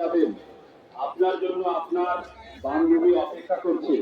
যাবেন। আপনার জন্য আপনার বান্ধবী অপেক্ষা করছে।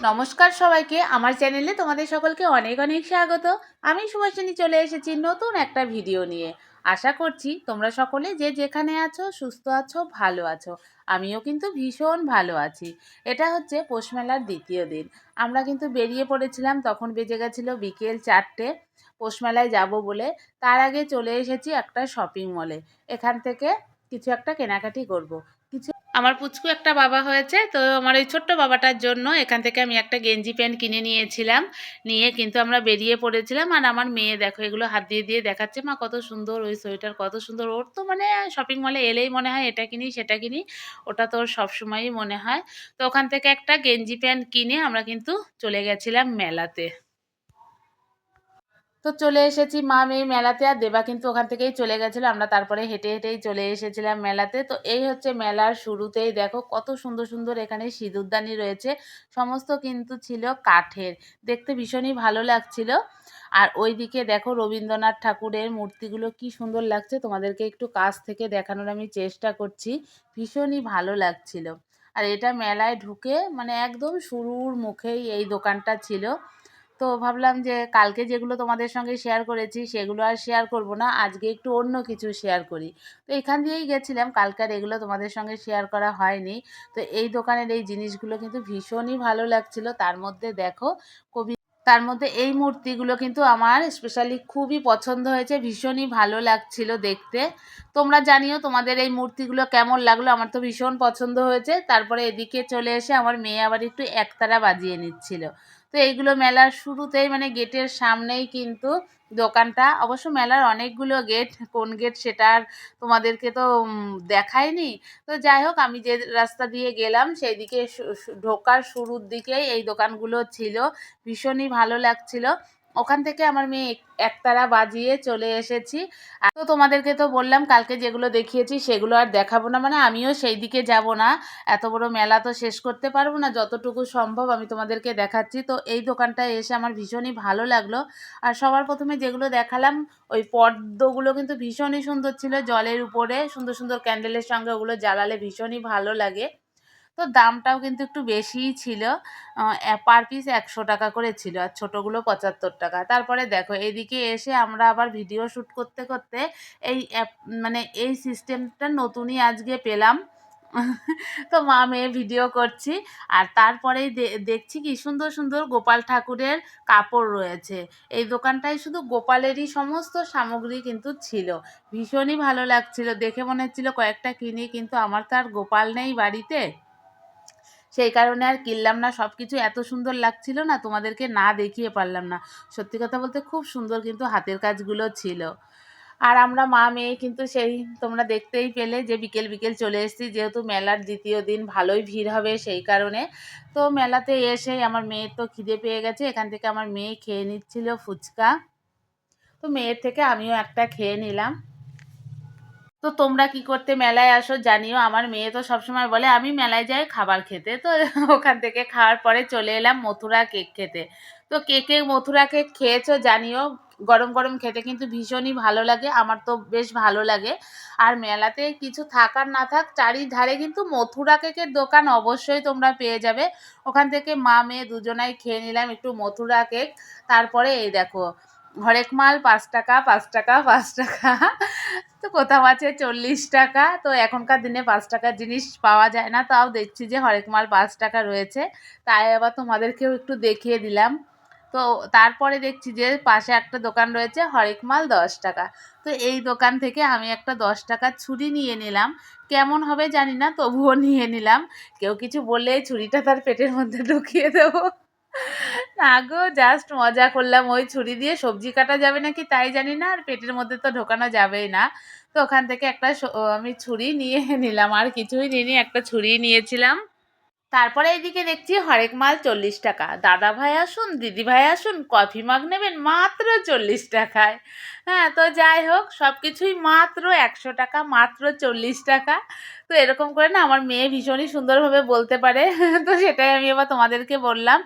নমস্কার সবাইকে। আমার চ্যানেলে তোমাদের সকলকে অনেক অনেক স্বাগত। আমি সুভাষিনী চলে এসেছি নতুন একটা ভিডিও নিয়ে। আশা করছি তোমরা সকলে যে যেখানে আছো, সুস্থ আছো, ভালো আছো। আমিও কিন্তু ভীষণ ভালো আছি। এটা হচ্ছে পোষমেলার দ্বিতীয় দিন। আমরা কিন্তু বেরিয়ে পড়েছিলাম, তখন বেজে গেছিল বিকেল চারটে। পৌষ মেলায় যাব বলে তার আগে চলে এসেছি একটা শপিং মলে এখান থেকে কিছু একটা কেনাকাটি করব। আমার পুচকু একটা বাবা হয়েছে, তো আমার ওই ছোট্ট বাবাটার জন্য এখান থেকে আমি একটা গেঞ্জি প্যান্ট কিনে নিয়েছিলাম। নিয়ে কিন্তু আমরা বেরিয়ে পড়েছিলাম আর আমার মেয়ে দেখো এগুলো হাত দিয়ে দিয়ে দেখাচ্ছে, মা, কত সুন্দর ওই সোয়েটার, কত সুন্দর। ওর তো মানে শপিং মলে এলেই মনে হয়, এটা কিনি, সেটা কিনি। ওটা তো ওর সবসময়ই মনে হয়। তো ওখান থেকে একটা গেঞ্জি প্যান্ট কিনে আমরা কিন্তু চলে গেছিলাম মেলাতে। তো চলে এসেছি, মা মেয়ে মেলাতে আর দেবা কিন্তু ওখান থেকেই চলে গেছিল। আমরা তারপরে হেঁটে হেঁটেই চলে এসেছিলাম মেলাতে। তো এই হচ্ছে মেলার শুরুতেই দেখো কত সুন্দর সুন্দর এখানে সিঁদুরদানি রয়েছে। সমস্ত কিন্তু ছিল কাঠের। দেখতে ভীষণই ভালো লাগছিল। আর ওই দিকে দেখো রবীন্দ্রনাথ ঠাকুরের মূর্তিগুলো কি সুন্দর লাগছে। তোমাদেরকে একটু কাছ থেকে দেখানোর আমি চেষ্টা করছি। ভীষণই ভালো লাগছিল। আর এটা মেলায় ঢুকে মানে একদম শুরুর মুখেই এই দোকানটা ছিল। তো ভাবলাম যে কালকে যেগুলো তোমাদের সঙ্গে শেয়ার করেছি, সেগুলো আর শেয়ার করব না। আজকে একটু অন্য কিছু শেয়ার করি। তো এখান দিয়েই গেছিলাম। কালকার এগুলো তোমাদের সঙ্গে শেয়ার করা হয়নি। তো এই দোকানের এই জিনিসগুলো কিন্তু ভীষণই ভালো লাগছিল। তার মধ্যে দেখো, কবি তার মধ্যে এই মূর্তিগুলো কিন্তু আমার স্পেশালি খুবই পছন্দ হয়েছে। ভীষণই ভালো লাগছিল দেখতে। তোমরা জানিও তোমাদের এই মূর্তিগুলো কেমন লাগল? আমার তো ভীষণ পছন্দ হয়েছে। তারপরে এদিকে চলে এসে আমার মেয়ে আবার একটু একতারা বাজিয়ে নিচ্ছিল। তো এইগুলো মেলার শুরুতেই মানে গেটের সামনেই কিন্তু দোকানটা। অবশ্য মেলার অনেকগুলো গেট, কোন গেট সেটা আর তোমাদেরকে তো দেখায়নি। তো যাই হোক, আমি যে রাস্তা দিয়ে গেলাম সেই দিকে ঢোকার শুরুর দিকেই এই দোকানগুলো ছিল। ভীষণই ভালো লাগছিল। ওখান থেকে আমার মেয়ে এক- একতারা বাজিয়ে চলে এসেছি। আর তো তোমাদেরকে তো বললাম, কালকে যেগুলো দেখিয়েছি সেগুলো আর দেখাবো না। মানে আমিও সেই দিকে যাব না। এত বড় মেলা তো শেষ করতে পারব না। যতটুকু সম্ভব আমি তোমাদেরকে দেখাচ্ছি। তো এই দোকানটায় এসে আমার ভীষণই ভালো লাগল। আর সবার প্রথমে যেগুলো দেখালাম, ওই পদ্মগুলো কিন্তু ভীষণই সুন্দর ছিল। জলের উপরে সুন্দর সুন্দর ক্যান্ডেলের সঙ্গে ওগুলো জ্বালালে ভীষণই ভালো লাগে। তো দামটাও কিন্তু একটু বেশিই ছিল। পার পিস একশো টাকা করে ছিল আর ছোটোগুলো পঁচাত্তর টাকা। তারপরে দেখো, এদিকে এসে আমরা আবার ভিডিও শ্যুট করতে করতে এই অ্যাপ মানে এই সিস্টেমটা নতুনই আজকে পেলাম। তো মা মেয়ে ভিডিও করছি আর তারপরেই দেখছি কি সুন্দর সুন্দর গোপাল ঠাকুরের কাপড় রয়েছে। এই দোকানটায় শুধু গোপালেরই সমস্ত সামগ্রী কিন্তু ছিল। ভীষণই ভালো লাগছিল। দেখে মনে হচ্ছিল কয়েকটা কিনি, কিন্তু আমার তো আর গোপাল নেই বাড়িতে। সেই কারণে আর কিনলাম না সব কিছু এত সুন্দর লাগছিল না, তোমাদেরকে না দেখিয়ে পারলাম না। সত্যি কথা বলতে খুব সুন্দর কিন্তু হাতের কাজগুলো ছিল। আর আমরা মা মেয়ে কিন্তু সেই তোমরা দেখতেই পেলে যে বিকেল বিকেল চলে এসেছি, যেহেতু মেলার দ্বিতীয় দিন ভালোই ভিড় হবে সেই কারণে। তো মেলাতে এসেই আমার মেয়ের তো খিদে পেয়ে গেছে, এখান থেকে আমার মেয়ে খেয়ে নিচ্ছিল ফুচকা। তো মেয়ের থেকে আমিও একটা খেয়ে নিলাম। তো তোমরা কি করতে মেলায় আসো জানিও, আমার মেয়ে তো সবসময় বলে, আমি মেলায় যাই খাবার খেতে। তো ওখান থেকে খাওয়ার পরে চলে এলাম মথুরা কেক খেতে। তো কেকে মথুরা কেক খেয়েছো জানিও, গরম গরম খেতে কিন্তু ভীষণই ভালো লাগে, আমার তো বেশ ভালো লাগে। আর মেলাতে কিছু থাকার না থাক, চারিধারে কিন্তু মথুরা কেকের দোকান অবশ্যই তোমরা পেয়ে যাবে। ওখান থেকে মা মেয়ে দুজনাই খেয়ে নিলাম একটু মথুরা কেক। তারপরে এই দেখো হরেক মাল পাঁচ টাকা পাঁচ টাকা পাঁচ টাকা। তো কোথাও আছে চল্লিশ টাকা। তো এখনকার দিনে পাঁচ টাকার জিনিস পাওয়া যায় না। তাও দেখছি যে হরেক মাল পাঁচ টাকা রয়েছে। তাই আবার তোমাদেরকেও একটু দেখিয়ে দিলাম। তো তারপরে দেখছি যে পাশে একটা দোকান রয়েছে, হরেক মাল দশ টাকা। তো এই দোকান থেকে আমি একটা দশ টাকার ছুরি নিয়ে নিলাম। কেমন হবে জানি না, তবুও নিয়ে নিলাম। কেউ কিছু বললে ছুরিটা তার পেটের মধ্যে ঢুকিয়ে দেবো। না গো জাস্ট মজা করলাম। ওই ছুরি দিয়ে সবজি কাটা যাবে নাকি তাই জানি না, আর পেটের মধ্যে তো ঢোকানো যাবেই না। তো ওখান থেকে একটা আমি ছুরি নিয়ে নিলাম, আর কিছুই নিইনি, একটা ছুরি নিয়েছিলাম। তারপরে এদিকে দেখছি হরেক মাল চল্লিশ টাকা। দাদা ভাই আসুন, দিদি ভাই আসুন, কফি মাগ নেবেন মাত্র চল্লিশ টাকায়। হ্যাঁ তো যাই হোক সব কিছুই মাত্র একশো টাকা, মাত্র চল্লিশ টাকা। তো এরকম করে না আমার মেয়ে ভীষণই সুন্দরভাবে বলতে পারে। তো সেটাই আমি এবার তোমাদেরকে বললাম।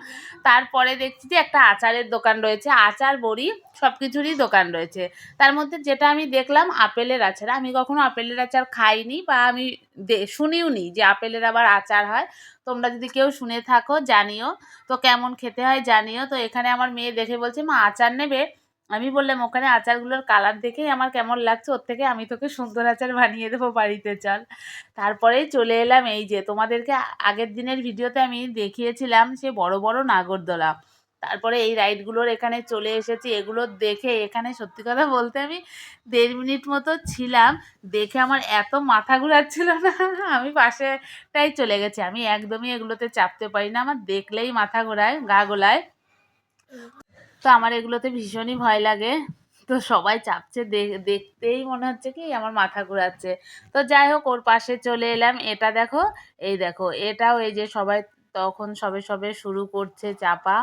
তারপরে দেখছি যে একটা আচারের দোকান রয়েছে। আচার, বড়ি সব কিছুরই দোকান রয়েছে। তার মধ্যে যেটা আমি দেখলাম আপেলের আচার। আমি কখনো আপেলের আচার খাইনি বা আমি শুনিও নি যে আপেলের আবার আচার হয়। তোমরা যদি কেউ শুনে থাকো, জানিও। তো কেমন খেতে হয় জানিও। তো এখানে আমার মেয়ে দেখে বলছে, মা, আচার নেবে? আমি বললাম, ওখানে আচারগুলোর কালার দেখেই আমার কেমন লাগছে, ওর থেকে আমি তোকে সুন্দর আচার বানিয়ে দেবো বাড়িতে, চল। তারপরেই চলে এলাম এই যে, তোমাদেরকে আগের দিনের ভিডিওতে আমি দেখিয়েছিলাম সে বড় বড় নাগরদোলা। তারপরে এই রাইডগুলোর এখানে চলে এসেছি, এগুলো দেখে এখানে সত্যি কথা বলতে আমি দেড় মিনিট মতো ছিলাম, দেখে আমার এত মাথা ঘুরাচ্ছিল না, আমি পাশেটাই চলে গেছি। আমি একদমই এগুলোতে চাপতে পারি না, আমার দেখলেই মাথা ঘোরায়, গা গোলায়। তো আমার এগুলোতে ভীষণই ভয় লাগে। তো সবাই চাপছে দেখতেই মনে হচ্ছে কি আমার মাথা ঘুরাচ্ছে। তো যাই হোক, ওর পাশে চলে এলাম। এটা দেখো, এই দেখো, এটাও এই যে সবাই তখন সবে সবে শুরু করছে চাপা।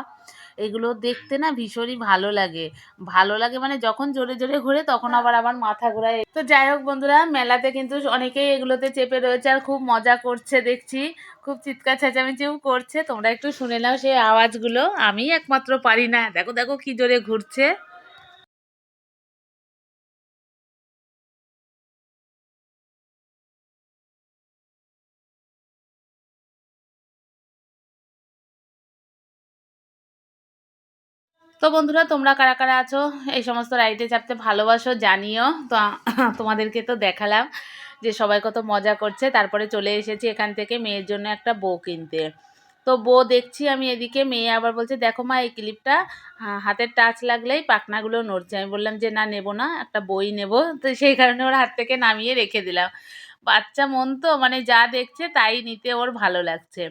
এগুলো দেখতে না ভীষণই ভালো লাগে। ভালো লাগে মানে যখন জোরে জোরে ঘুরে তখন আবার আমার মাথা ঘোরায়। তো যাই হোক বন্ধুরা, মেলাতে কিন্তু অনেকেই এগুলোতে চেপে রয়েছে আর খুব মজা করছে দেখছি। খুব চিৎকার চেঁচামেচিও করছে। তোমরা একটু শুনে নাও সেই আওয়াজগুলো। আমি একমাত্র পারি না। দেখো দেখো কি জোরে ঘুরছে। তো বন্ধুরা, তোমরা কারা কারা আছো? এই সমস্ত রাইডে চাপতে ভালোবাসো, জানিও। তো তোমাদেরকে তো দেখালাম যে সবাই কত মজা করছে। তারপরে চলে এসেছি এখান থেকে মেয়ের জন্য একটা বউ কিনতে। তো বউ দেখছি আমি এদিকে, মেয়ে আবার বলছে, দেখো মা, এই ক্লিপটা হাতের টাচ লাগলেই পাখনাগুলো নড়ছে। আমি বললাম যে, না, নেব না, একটা বই নেব। তো সেই কারণে ওর হাত থেকে নামিয়ে রেখে দিলাম। বাচ্চা মন তো মানে যা দেখছে তাই নিতে ওর ভালো লাগছে।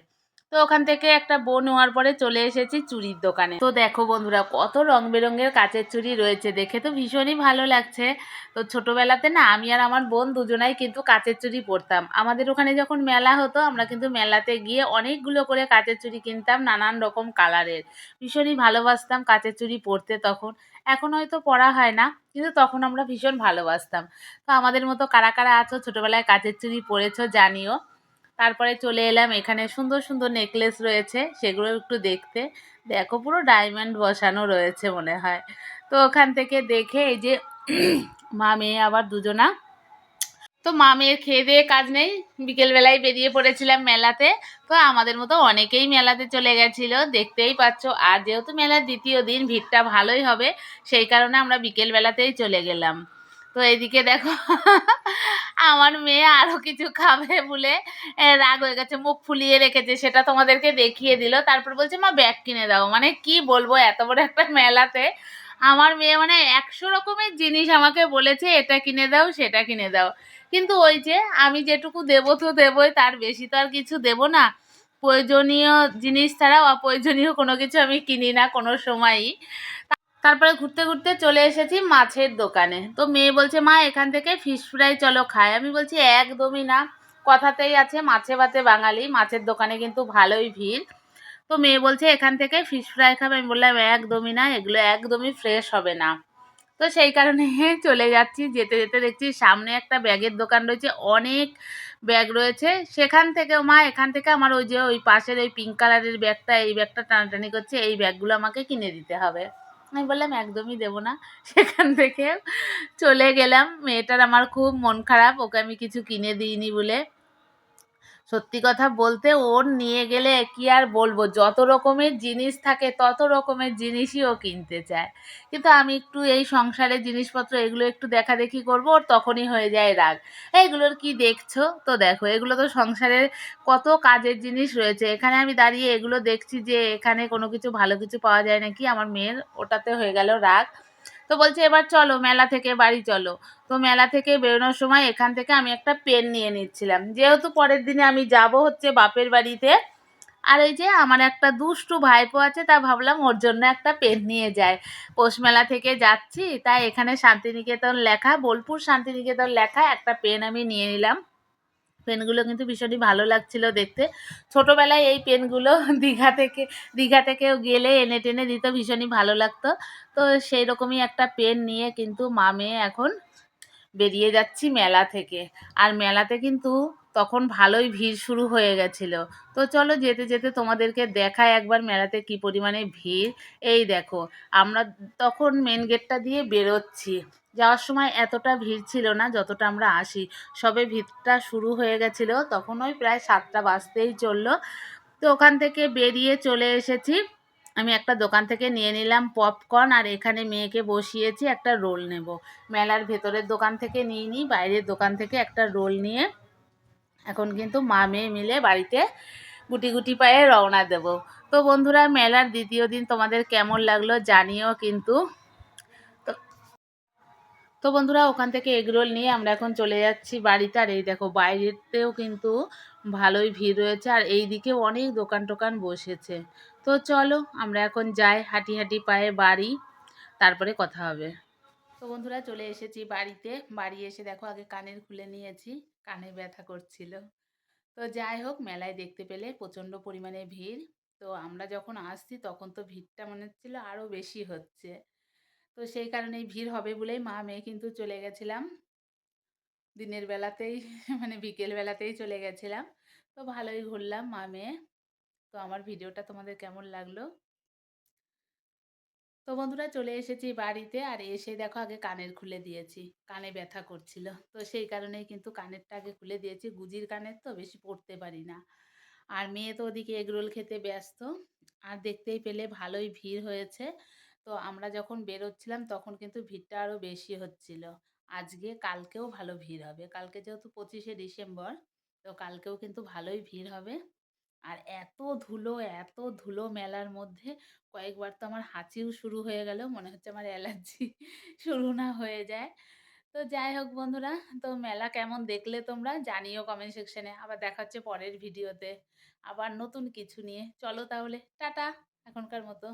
তো ওখান থেকে একটা বউ নেওয়ার পরে চলে এসেছি চুড়ির দোকানে। তো দেখো বন্ধুরা, কত রং বেরঙের কাচের চুড়ি রয়েছে, দেখে তো ভীষণই ভালো লাগছে। তো ছোটবেলাতে না, আমি আর আমার বোন দুজনাই কিন্তু কাচের চুড়ি পরতাম। আমাদের ওখানে যখন মেলা হতো, আমরা কিন্তু মেলাতে গিয়ে অনেকগুলো করে কাচের চুড়ি কিনতাম নানান রকম কালারের। ভীষণই ভালোবাসতাম কাচের চুড়ি পরতে তখন। এখন হয়তো পড়া হয় না, কিন্তু তখন আমরা ভীষণ ভালোবাসতাম। তো আমাদের মতো কারা কারা আছো, ছোটবেলায় কাচের চুড়ি পরেছো জানিও। তারপরে চলে এলাম, এখানে সুন্দর সুন্দর নেকলেস রয়েছে, সেগুলো একটু দেখতে। দেখো, পুরো ডায়মন্ড বসানো রয়েছে মনে হয়। তো ওখান থেকে দেখে এই যে মা মেয়ে আবার দুজনা। তো মা মেয়ের খেয়ে দিয়ে কাজ নেই, বিকেলবেলায় বেরিয়ে পড়েছিলাম মেলাতে। তো আমাদের মতো অনেকেই মেলাতে চলে গেছিল, দেখতেই পাচ্ছ। আর যেহেতু মেলার দ্বিতীয় দিন, ভিড়টা ভালোই হবে, সেই কারণে আমরা বিকেলবেলাতেই চলে গেলাম। তো এদিকে দেখো আমার মেয়ে আরও কিছু খাবে বলে রাগ হয়ে গেছে, মুখ ফুলিয়ে রেখেছে, সেটা তোমাদেরকে দেখিয়ে দিল। তারপর বলছে, মা, ব্যাগ কিনে দাও। মানে কি বলব, এত বড় একটা মেলাতে আমার মেয়ে মানে একশো রকমের জিনিস আমাকে বলেছে, এটা কিনে দাও, সেটা কিনে দাও। কিন্তু ওই যে আমি যেটুকু দেবো তো দেবই, তার বেশি তো আর কিছু দেবো না। প্রয়োজনীয় জিনিস ছাড়া অপ্রয়োজনীয় কোনো কিছু আমি কিনি না কোনো সময়ই। তারপরে ঘুরতে ঘুরতে চলে এসেছি মাছের দোকানে। তো মেয়ে বলছে, মা, এখান থেকে ফিশ ফ্রাই চলো খাই। আমি বলছি, একদমই না। কথাতেই আছে, মাছে ভাতে বাঙালি। মাছের দোকানে কিন্তু ভালোই ভিড়। তো মেয়ে বলছে, এখান থেকে ফিশ ফ্রাই খাবে? আমি বললাম, একদমই না, এগুলো একদমই ফ্রেশ হবে না। তো সেই কারণে চলে যাচ্ছি। যেতে যেতে দেখছি সামনে একটা ব্যাগের দোকান রয়েছে, অনেক ব্যাগ রয়েছে। সেখান থেকে মা, এখান থেকে আমার ওই যে ওই পাশের ওই পিঙ্ক কালারের ব্যাগটা, এই ব্যাগটা টানাটানি করছে, এই ব্যাগগুলো আমাকে কিনে দিতে হবে। আমি বললাম, একদমই দেবো না। সেখান থেকে চলে গেলাম। মেয়েটার আমার খুব মন খারাপ, ওকে আমি কিছু কিনে দিইনি বলে। সত্যি কথা বলতে ওর নিয়ে গেলে কি আর বলব? যত রকমের জিনিস থাকে, তত রকমের জিনিসই ও কিনতে চায়। কিন্তু আমি একটু এই সংসারের জিনিসপত্র এগুলো একটু দেখা দেখি করব, ওর তখনই হয়ে যায় রাগ। এইগুলোর কি দেখছ? তো দেখো, এগুলো তো সংসারের কত কাজের জিনিস রয়েছে। এখানে আমি দাঁড়িয়ে এগুলো দেখছি যে এখানে কোনো কিছু ভালো কিছু পাওয়া যায় নাকি? আমার মেয়ের ওটাতে হয়ে গেল রাগ। তো বলছে, এবার চলো, মেলা থেকে বাড়ি চলো। তো মেলা থেকে বেরোনোর সময় এখান থেকে আমি একটা পেন নিয়ে নিচ্ছিলাম। যেহেতু পরের দিনে আমি যাব হচ্ছে বাপের বাড়িতে, আর এই যে আমার একটা দুষ্টু ভাইপো আছে, তা ভাবলাম ওর জন্য একটা পেন নিয়ে যায় পৌষ মেলা থেকে যাচ্ছি, তাই এখানে শান্তিনিকেতন লেখা, বোলপুর শান্তিনিকেতন লেখা একটা পেন আমি নিয়ে নিলাম। পেনগুলো কিন্তু ভীষণই ভালো লাগছিল দেখতে। ছোটোবেলায় এই পেনগুলো দীঘা থেকে দীঘা থেকে গেলে এনে টেনে দিত ভীষণই ভালো লাগতো। তো সেই রকমই একটা পেন নিয়ে কিন্তু মা মেয়ে এখন বেরিয়ে যাচ্ছি মেলা থেকে। আর মেলাতে কিন্তু তখন ভালোই ভিড় শুরু হয়ে গেছিল। তো চলো যেতে যেতে তোমাদেরকে দেখায় একবার মেলাতে কি পরিমাণে ভিড়। এই দেখো, আমরা তখন মেন গেটটা দিয়ে বেরোচ্ছি। যাওয়ার সময় এতটা ভিড় ছিল না যতটা আমরা আসি। সবে ভিড়টা শুরু হয়ে গেছিল, তখন ওই প্রায় সাতটা বাজতেই চলল। তো ওখান থেকে বেরিয়ে চলে এসেছি। আমি একটা দোকান থেকে নিয়ে নিলাম পপকর্ন আর এখানে মেয়েকে বসিয়েছি একটা রোল নেব। মেলার ভেতরের দোকান থেকে নিই বাইরের দোকান থেকে একটা রোল নিয়ে এখন কিন্তু মা মেয়ে মিলে বাড়িতে গুটি গুটি পায়ে রওনা দেব। তো বন্ধুরা, মেলার দ্বিতীয় দিন তোমাদের কেমন লাগল জানিও কিন্তু। তো বন্ধুরা, ওখান থেকে এগরোল নিয়ে আমরা এখন চলে যাচ্ছি বাড়িতে। আর এই দেখো, বাইরেতেও কিন্তু ভালোই ভিড় রয়েছে। আর এই দিকেও অনেক দোকান টোকান বসেছে। তো চলো, আমরা এখন যাই, হাঁটি হাঁটি পায়ে বাড়ি, তারপরে কথা হবে। তো বন্ধুরা চলে এসেছি বাড়িতে। বাড়ি এসে দেখো আগে কানের খুলে নিয়েছি, কানে ব্যথা করছিল। তো যাই হোক, মেলায় দেখতে পেলে প্রচণ্ড পরিমাণে ভিড়। তো আমরা যখন আসছি তখন তো ভিড়টা মনে হচ্ছিল আরও বেশি হচ্ছে। তো সেই কারণেই ভিড় হবে বলেই মা মেয়ে কিন্তু চলে গেছিলাম। দিনের বেলাতেই মানে বিকেল বেলাতেই চলে গেছিলাম। তো ভালোই ঘুরলাম মা মেয়ে। তো আমার ভিডিওটা তোমাদের কেমন লাগল? তো বন্ধুরা চলে এসেছি বাড়িতে আর এসে দেখো আগে কানের খুলে দিয়েছি। কানে ব্যথা করছিল। তো সেই কারণেই কিন্তু কানেরটা আগে খুলে দিয়েছি। গুজির কানের তো বেশি পড়তে পারি না। আর মেয়ে তো ওদিকে এগরোল খেতে ব্যস্ত। আর দেখতেই পেলে ভালোই ভিড় হয়েছে। তো আমরা যখন বেরোচ্ছিলাম তখন কিন্তু ভিড়টা আরও বেশি হচ্ছিল। আজকে কালকেও ভালো ভিড় হবে। কালকে যেহেতু পঁচিশে ডিসেম্বর, তো কালকেও কিন্তু ভালোই ভিড় হবে। আর এত ধুলো এত ধুলো মেলার মধ্যে কয়েকবার তো আমার হাঁচিও শুরু হয়ে গেল, মনে হচ্ছে আমার অ্যালার্জি শুরু না হয়ে যায়। তো যাই হোক বন্ধুরা, তো মেলা কেমন দেখলে তোমরা জানিও কমেন্ট সেকশনে আবার দেখা হচ্ছে পরের ভিডিওতে আবার নতুন কিছু নিয়ে। চলো তাহলে, টাটা, এখনকার মতো।